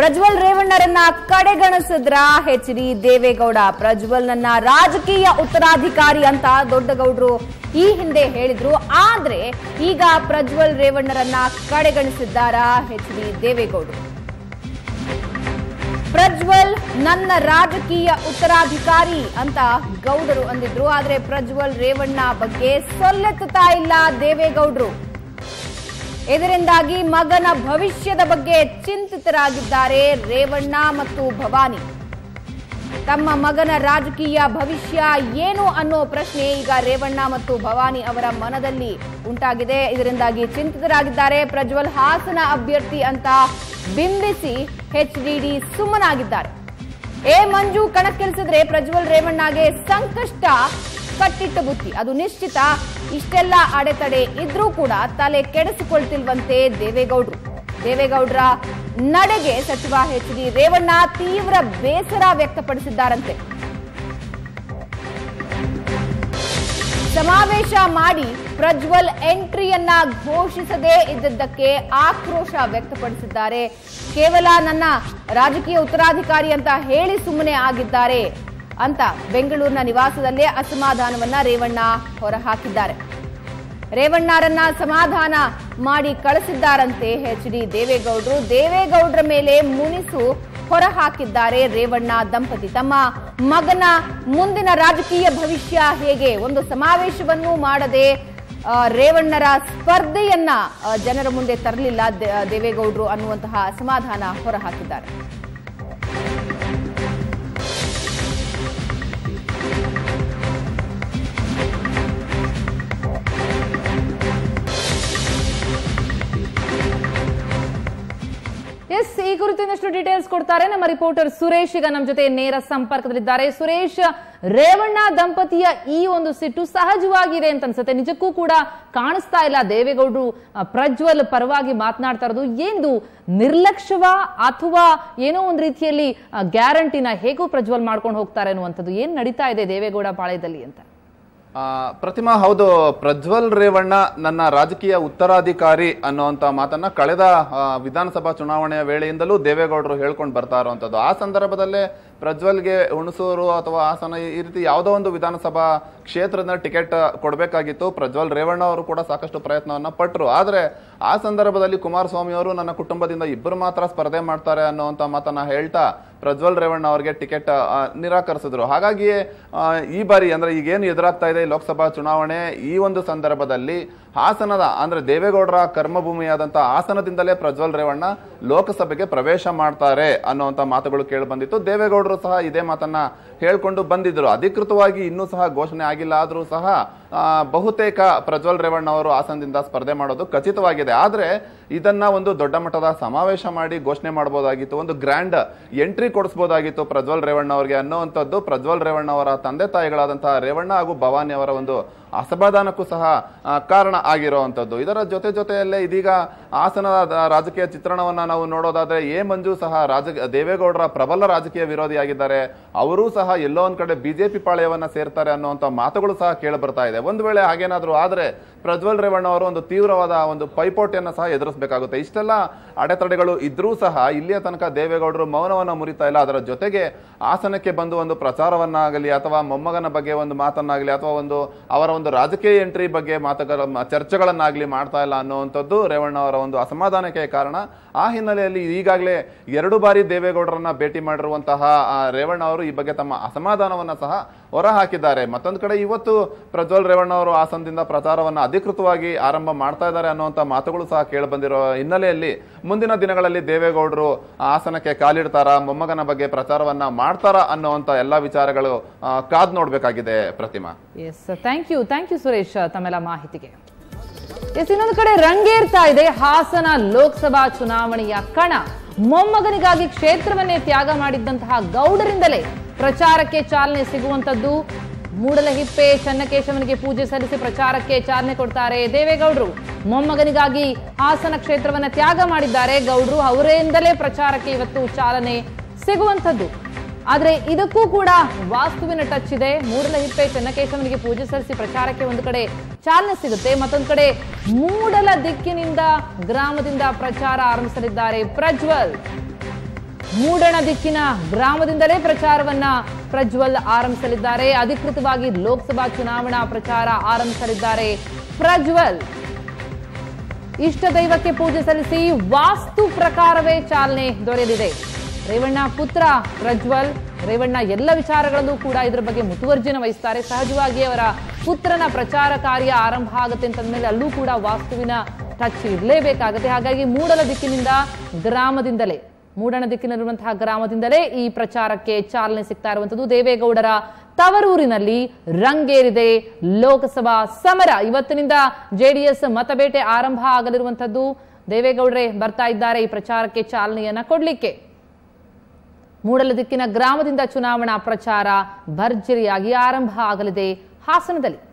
ಪ್ರಜ್ವಲ್ ರೇವಣ್ಣರನ್ನ ಕಡೆಗಣಿಸಿದ್ರ H D Deve Gowda. Prajwal ನನ್ನ ರಾಜಕೀಯ ಉತ್ತರಾಧಿಕಾರಿ ಅಂತ ದೊಡ್ಡಗೌಡರು ಈ ಹಿಂದೆ ಹೇಳಿದ್ರು. ಆದ್ರೆ ಈಗ ಪ್ರಜ್ವಲ್ ರೇವಣ್ಣರನ್ನ ಕಡೆಗಣಿಸಿದ್ದಾರಾ ಎಚ್ ಡಿ ದೇವೇಗೌಡರು. ಪ್ರಜ್ವಲ್ ನನ್ನ ರಾಜಕೀಯ ಉತ್ತರಾಧಿಕಾರಿ ಅಂತ ಗೌಡರು ಅಂದಿದ್ರು. ಆದ್ರೆ ಪ್ರಜ್ವಲ್ ರೇವಣ್ಣ ಬಗ್ಗೆ ಸೊಲ್ಲೆತ್ತುತ್ತಾ ಇಲ್ಲ ದೇವೇಗೌಡರು. ಇದರಿಂದಾಗಿ ಮಗನ ಭವಿಷ್ಯದ ಬಗ್ಗೆ ಚಿಂತಿತರಾಗಿದ್ದಾರೆ ರೇವಣ್ಣ ಮತ್ತು ಭವಾನಿ. ತಮ್ಮ ಮಗನ ರಾಜಕೀಯ ಭವಿಷ್ಯ ಏನು ಅನ್ನೋ ಪ್ರಶ್ನೆ ಈಗ ರೇವಣ್ಣ ಮತ್ತು ಭವಾನಿ ಅವರ ಮನದಲ್ಲಿ ಉಂಟಾಗಿದೆ. ಇದರಿಂದಾಗಿ ಚಿಂತಿತರಾಗಿದ್ದಾರೆ ಪ್ರಜ್ವಲ್ ಹಾಸನ ಅಭ್ಯರ್ಥಿ ಅಂತ ಬಿಂಬಿಸಿ ಎಚ್ಡಿಡಿ ಸುಮ್ಮನಾಗಿದ್ದಾರೆ. ಎ ಮಂಜು, ಕಣಕ್ಕಿಳಿಸಿದ್ರೆ ಪ್ರಜ್ವಲ್ ರೇವಣ್ಣಗೆ ಸಂಕಷ್ಟ. ಕಟ್ಟಿಟ್ಟ ಬುತ್ತಿ ಅದು ನಿಶ್ಚಿತ. ಇಷ್ಟೆಲ್ಲ ಅಡೆತಡೆ ಇದ್ರೂ ಕೂಡ ತಲೆ ಕೆಡಿಸಿಕೊಳ್ತಿಲ್ವಂತೆ ದೇವೇಗೌಡರು. ದೇವೇಗೌಡರ ನಡೆಗೆ ಸಚಿವ ಎಚ್ ಡಿ ರೇವಣ್ಣ ತೀವ್ರ ಬೇಸರ ವ್ಯಕ್ತಪಡಿಸಿದ್ದಾರಂತೆ. ಸಮಾವೇಶ ಮಾಡಿ ಪ್ರಜ್ವಲ್ ಎಂಟ್ರಿಯನ್ನ ಘೋಷಿಸದೇ ಇದ್ದದ್ದಕ್ಕೆ ಆಕ್ರೋಶ ವ್ಯಕ್ತಪಡಿಸಿದ್ದಾರೆ. ಕೇವಲ ನನ್ನ ರಾಜಕೀಯ ಉತ್ತರಾಧಿಕಾರಿ ಅಂತ ಹೇಳಿ ಸುಮ್ಮನೆ ಆಗಿದ್ದಾರೆ. ಅಂತ ಬೆಂಗಳೂರಿನ ನಿವಾಸದಲ್ಲೇ ಅಸಮಾಧಾನವನ್ನ ರೇವಣ್ಣ ಹೊರಹಾಕಿದ್ದಾರೆ. ರೇವಣ್ಣರನ್ನ ಸಮಾಧಾನ ಮಾಡಿ ಕಳಿಸಿದ್ದಾರಂತೆ ಎಚ್ ಡಿ ದೇವೇಗೌಡರು. ದೇವೇಗೌಡರ ಮೇಲೆ ಮುನಿಸು ಹೊರಹಾಕಿದ್ದಾರೆ ರೇವಣ್ಣ ದಂಪತಿ. ತಮ್ಮ ಮಗನ ಮುಂದಿನ ರಾಜಕೀಯ ಭವಿಷ್ಯ ಹೇಗೆ? ಒಂದು ಸಮಾವೇಶವನ್ನು ಮಾಡದೆ ರೇವಣ್ಣರ ಸ್ಪರ್ಧೆಯನ್ನ ಜನರ ಮುಂದೆ ತರಲಿಲ್ಲ ದೇವೇಗೌಡರು ಅನ್ನುವಂತಹ ಅಸಮಾಧಾನ ಹೊರಹಾಕಿದ್ದಾರೆ. ಕುರಿತು ಇನ್ನಷ್ಟು ಡೀಟೇಲ್ಸ್ ಕೊಡ್ತಾರೆ. ನಮ್ಮ ರಿಪೋರ್ಟರ್ ಸುರೇಶ್ ಈಗ ನಮ್ಮ ಜೊತೆ ನೇರ ಸಂಪರ್ಕದಲ್ಲಿದ್ದಾರೆ. ಸುರೇಶ್, ರೇವಣ್ಣ ದಂಪತಿಯ ಈ ಒಂದು ಸಿಟ್ಟು ಸಹಜವಾಗಿದೆ ಅಂತ ಅನ್ಸುತ್ತೆ ನಿಜಕ್ಕೂ ಕೂಡ ಕಾಣಿಸ್ತಾ ಇಲ್ಲ. ದೇವೇಗೌಡರು ಪ್ರಜ್ವಲ್ ಪರವಾಗಿ ಮಾತನಾಡ್ತಾ ಇರೋದು ಏನು ನಿರ್ಲಕ್ಷ್ಯವ ಅಥವಾ ಏನೋ ಒಂದು ರೀತಿಯಲ್ಲಿ ಗ್ಯಾರಂಟಿನ ಹೇಗೂ ಪ್ರಜ್ವಲ್ ಮಾಡ್ಕೊಂಡು ಹೋಗ್ತಾರೆ ಅನ್ನುವಂಥದ್ದು ಏನ್ ನಡೀತಾ ಇದೆ ದೇವೇಗೌಡ ಪಾಳ್ಯದಲ್ಲಿ ಅಂತ? ಪ್ರತಿಮಾ, ಹೌದು, ಪ್ರಜ್ವಲ್ ರೇವಣ್ಣ ನನ್ನ ರಾಜಕೀಯ ಉತ್ತರಾಧಿಕಾರಿ ಅನ್ನುವಂತ ಮಾತನ್ನ ಕಳೆದ ವಿಧಾನಸಭಾ ಚುನಾವಣೆಯ ವೇಳೆಯಿಂದಲೂ ದೇವೇಗೌಡರು ಹೇಳ್ಕೊಂಡು ಬರ್ತಾ ಇರುವಂತದ್ದು. ಆ ಸಂದರ್ಭದಲ್ಲೇ ಪ್ರಜ್ವಲ್ಗೆ ಹುಣಸೂರು ಅಥವಾ ಹಾಸನ ಈ- ರೀತಿ ಯಾವುದೋ ಒಂದು ವಿಧಾನಸಭಾ ಕ್ಷೇತ್ರದ ಟಿಕೆಟ್ ಕೊಡಬೇಕಾಗಿತ್ತು. ಪ್ರಜ್ವಲ್ ರೇವಣ್ಣ ಅವರು ಕೂಡ ಸಾಕಷ್ಟು ಪ್ರಯತ್ನವನ್ನು ಪಟ್ಟರು ಆದರೆ ಆ ಸಂದರ್ಭದಲ್ಲಿ ಕುಮಾರಸ್ವಾಮಿ ಅವರು ನನ್ನ ಕುಟುಂಬದಿಂದ ಇಬ್ಬರು ಮಾತ್ರ ಸ್ಪರ್ಧೆ ಮಾಡ್ತಾರೆ ಅನ್ನುವಂತ ಮಾತನ್ನು ಹೇಳ್ತಾ ಪ್ರಜ್ವಲ್ ರೇವಣ್ಣ ಅವರಿಗೆ ಟಿಕೆಟ್ ನಿರಾಕರಿಸಿದ್ರು. ಹಾಗಾಗಿಯೇ ಈ ಬಾರಿ ಅಂದರೆ ಈಗೇನು ಎದುರಾಗ್ತಾ ಇದೆ ಲೋಕಸಭಾ ಚುನಾವಣೆ, ಈ ಒಂದು ಸಂದರ್ಭದಲ್ಲಿ ಹಾಸನದ ಅಂದರೆ ದೇವೇಗೌಡರ ಕರ್ಮಭೂಮಿಯಾದಂಥ ಹಾಸನದಿಂದಲೇ ಪ್ರಜ್ವಲ್ ರೇವಣ್ಣ ಲೋಕಸಭೆಗೆ ಪ್ರವೇಶ ಮಾಡ್ತಾರೆ ಅನ್ನುವಂಥ ಮಾತುಗಳು ಕೇಳಿ ಬಂದಿತ್ತು. ದೇವೇಗೌಡರು ಸಹ ಇದೇ ಮಾತನ್ನ ಹೇಳ್ಕೊಂಡು ಬಂದಿದ್ರು. ಅಧಿಕೃತವಾಗಿ ಇನ್ನೂ ಸಹ ಘೋಷಣೆ ಆಗಿಲ್ಲ. ಆದರೂ ಸಹ ಬಹುತೇಕ ಪ್ರಜ್ವಲ್ ರೇವಣ್ಣ ಅವರು ಹಾಸನದಿಂದ ಸ್ಪರ್ಧೆ ಮಾಡೋದು ಖಚಿತವಾಗಿದೆ. ಆದ್ರೆ ಇದನ್ನ ಒಂದು ದೊಡ್ಡ ಮಟ್ಟದ ಸಮಾವೇಶ ಮಾಡಿ ಘೋಷಣೆ ಮಾಡಬಹುದಾಗಿತ್ತು ಒಂದು ಗ್ರ್ಯಾಂಡ್ ಎಂಟ್ರಿ ಕೊಡಿಸಬಹುದಾಗಿತ್ತು ಪ್ರಜ್ವಲ್ ರೇವಣ್ಣ ಅವರಿಗೆ ಅನ್ನುವಂಥದ್ದು. ಪ್ರಜ್ವಲ್ ರೇವಣ್ಣ ಅವರ ತಂದೆ ತಾಯಿಗಳಾದಂತಹ ರೇವಣ್ಣ ಹಾಗೂ ಭವಾನಿ ಅವರ ಒಂದು ಅಸಮಾಧಾನಕ್ಕೂ ಸಹ ಕಾರಣ ಆಗಿರುವಂಥದ್ದು. ಇದರ ಜೊತೆ ಜೊತೆಯಲ್ಲೇ ಇದೀಗ ಹಾಸನ ರಾಜಕೀಯ ಚಿತ್ರಣವನ್ನ ನಾವು ನೋಡೋದಾದ್ರೆ, ಎ ಮಂಜು ಸಹ ರಾಜ, ದೇವೇಗೌಡರ ಪ್ರಬಲ ರಾಜಕೀಯ ವಿರೋಧಿಯಾಗಿದ್ದಾರೆ ಅವರೂ ಸಹ ಎಲ್ಲೋ ಒಂದ್ ಕಡೆ ಬಿಜೆಪಿ ಪಾಳೆಯವನ್ನ ಸೇರ್ತಾರೆ ಅನ್ನುವಂತ ಮಾತುಗಳು ಸಹ ಕೇಳಿ ಬರ್ತಾ ಇದೆ. ಒಂದು ವೇಳೆ ಹಾಗೇನಾದ್ರೂ ಆದ್ರೆ ಪ್ರಜ್ವಲ್ ರೇವಣ್ಣ ಅವರು ಒಂದು ತೀವ್ರವಾದ ಒಂದು ಪೈಪೋಟಿಯನ್ನ ಸಹ ಎದುರಿಸಬೇಕಾಗುತ್ತೆ. ಇಷ್ಟೆಲ್ಲ ಅಡೆತಡೆಗಳು ಇದ್ರೂ ಸಹ ಇಲ್ಲಿಯ ತನಕ ದೇವೇಗೌಡರು ಮೌನವನ್ನ ಮುರಿತಾ ಇಲ್ಲ. ಅದರ ಜೊತೆಗೆ ಹಾಸನಕ್ಕೆ ಬಂದು ಒಂದು ಪ್ರಚಾರವನ್ನಾಗಲಿ ಅಥವಾ ಮೊಮ್ಮಗನ ಬಗ್ಗೆ ಒಂದು ಮಾತನ್ನಾಗಲಿ ಅಥವಾ ಒಂದು ಅವರ ಒಂದು ರಾಜಕೀಯ ಎಂಟ್ರಿ ಬಗ್ಗೆ ಮಾತುಗಳ ಚರ್ಚೆಗಳನ್ನಾಗಲಿ ಮಾಡ್ತಾ ಇಲ್ಲ ಅನ್ನುವಂಥದ್ದು ರೇವಣ್ಣ ಅವರ ಒಂದು ಅಸಮಾಧಾನಕ್ಕೆ ಕಾರಣ. ಆ ಹಿನ್ನೆಲೆಯಲ್ಲಿ ಈಗಾಗಲೇ ಎರಡು ಬಾರಿ ದೇವೇಗೌಡರನ್ನ ಭೇಟಿ ಮಾಡಿರುವಂತಹ ರೇವಣ್ಣ ಅವರು ಈ ಬಗ್ಗೆ ತಮ್ಮ ಅಸಮಾಧಾನವನ್ನು ಸಹ ಹೊರಹಾಕಿದ್ದಾರೆ. ಮತ್ತೊಂದು ಕಡೆ ಇವತ್ತು ಪ್ರಜ್ವಲ್ ರೇವಣ್ಣ ಅವರು ಹಾಸನದಿಂದ ಪ್ರಚಾರವನ್ನು ಅಧಿಕೃತವಾಗಿ ಆರಂಭ ಮಾಡ್ತಾ ಇದ್ದಾರೆ ಅನ್ನುವಂಥ ಮಾತುಗಳು ಸಹ ಕೇಳಿಬಂದಿರೋ ಹಿನ್ನೆಲೆಯಲ್ಲಿ ಮುಂದಿನ ದಿನಗಳಲ್ಲಿ ದೇವೇಗೌಡರು ಹಾಸನಕ್ಕೆ ಕಾಲಿಡ್ತಾರಾ, ಮೊಮ್ಮಗನ ಬಗ್ಗೆ ಪ್ರಚಾರವನ್ನು ಮಾಡ್ತಾರಾ ಅನ್ನುವಂಥ ಎಲ್ಲ ವಿಚಾರಗಳು ಕಾದ್ ನೋಡಬೇಕಾಗಿದೆ Pratima. Yes thank you thank you Suresh, ತಮ್ಮೆಲ್ಲ ಮಾಹಿತಿಗೆ. ಎಸ್ ಇನ್ನೊಂದು ಕಡೆ ರಂಗೇರ್ತಾ ಇದೆ ಹಾಸನ ಲೋಕಸಭಾ ಚುನಾವಣೆಯ ಕಣ. ಮೊಮ್ಮಗನಿಗಾಗಿ ಕ್ಷೇತ್ರವನ್ನೇ ತ್ಯಾಗ ಮಾಡಿದ್ದಂತಹ ಗೌಡರಿಂದಲೇ ಪ್ರಚಾರಕ್ಕೆ ಚಾಲನೆ ಸಿಗುವಂತದ್ದು ಮೂಡಲಹಿಪ್ಪೆ ಚನ್ನಕೇಶವನಿಗೆ ಪೂಜೆ ಸಲ್ಲಿಸಿ ಪ್ರಚಾರಕ್ಕೆ ಚಾಲನೆ ಕೊಡ್ತಾರೆ ದೇವೇಗೌಡರು. ಮೊಮ್ಮಗನಿಗಾಗಿ ಹಾಸನ ಕ್ಷೇತ್ರವನ್ನ ತ್ಯಾಗ ಮಾಡಿದ್ದಾರೆ ಗೌಡರು. ಅವರಿಂದಲೇ ಪ್ರಚಾರಕ್ಕೆ ಇವತ್ತು ಚಾಲನೆ ಸಿಗುವಂತದ್ದು ಆದ್ರೆ ಇದಕ್ಕೂ ಕೂಡ ವಾಸ್ತುವಿನ ಟಚ್ ಇದೆ. ಮೂಡಲಹಿಪ್ಪೆ ಚನ್ನಕೇಶವನಿಗೆ ಪೂಜೆ ಸಲ್ಲಿಸಿ ಪ್ರಚಾರಕ್ಕೆ ಒಂದು ಕಡೆ ಚಾಲನೆ ಸಿಗುತ್ತೆ. ಮತ್ತೊಂದು ಕಡೆ ಮೂಡಲ ದಿಕ್ಕಿನಿಂದ ಗ್ರಾಮದಿಂದ ಪ್ರಚಾರ ಆರಂಭಿಸಲಿದ್ದಾರೆ ಪ್ರಜ್ವಲ್. ಮೂಡಣ ದಿಕ್ಕಿನ ಗ್ರಾಮದಿಂದಲೇ ಪ್ರಚಾರವನ್ನ ಪ್ರಜ್ವಲ್ ಆರಂಭಿಸಲಿದ್ದಾರೆ. ಅಧಿಕೃತವಾಗಿ ಲೋಕಸಭಾ ಚುನಾವಣಾ ಪ್ರಚಾರ ಆರಂಭಿಸಲಿದ್ದಾರೆ ಪ್ರಜ್ವಲ್. ಇಷ್ಟ ದೈವಕ್ಕೆ ಪೂಜೆ ಸಲ್ಲಿಸಿ ವಾಸ್ತು ಪ್ರಕಾರವೇ ಚಾಲನೆ ದೊರೆಯಲಿದೆ. ರೇವಣ್ಣ ಪುತ್ರ ಪ್ರಜ್ವಲ್. ರೇವಣ್ಣ ಎಲ್ಲ ವಿಚಾರಗಳಲ್ಲೂ ಕೂಡ ಇದರ ಬಗ್ಗೆ ಮುತುವರ್ಜಿನ ವಹಿಸ್ತಾರೆ. ಸಹಜವಾಗಿ ಅವರ ಪುತ್ರನ ಪ್ರಚಾರ ಕಾರ್ಯ ಆರಂಭ ಆಗುತ್ತೆ ಅಂತಂದ್ಮೇಲೆ ಅಲ್ಲೂ ಕೂಡ ವಾಸ್ತುವಿನ ಟಚ್ ಇರಲೇಬೇಕಾಗುತ್ತೆ. ಹಾಗಾಗಿ ಮೂಡಲ ದಿಕ್ಕಿನಿಂದ ಗ್ರಾಮದಿಂದಲೇ, ಮೂಡಣ ದಿಕ್ಕಿನಲ್ಲಿರುವಂತಹ ಗ್ರಾಮದಿಂದಲೇ ಈ ಪ್ರಚಾರಕ್ಕೆ ಚಾಲನೆ ಸಿಗ್ತಾ ಇರುವಂತದ್ದು ದೇವೇಗೌಡರ ತವರೂರಿನಲ್ಲಿ ರಂಗೇರಿದೆ ಲೋಕಸಭಾ ಸಮರ. ಇವತ್ತಿನಿಂದ ಜೆಡಿಎಸ್ ಮತಬೇಟೆ ಆರಂಭ ಆಗಲಿರುವಂತದ್ದು ದೇವೇಗೌಡರೇ ಬರ್ತಾ ಇದ್ದಾರೆ ಈ ಪ್ರಚಾರಕ್ಕೆ ಚಾಲನೆಯನ್ನ ಕೊಡ್ಲಿಕ್ಕೆ. ಮೂಡಲ ದಿಕ್ಕಿನ ಗ್ರಾಮದಿಂದ ಚುನಾವಣಾ ಪ್ರಚಾರ ಭರ್ಜರಿಯಾಗಿ ಆರಂಭ ಆಗಲಿದೆ ಹಾಸನದಲ್ಲಿ.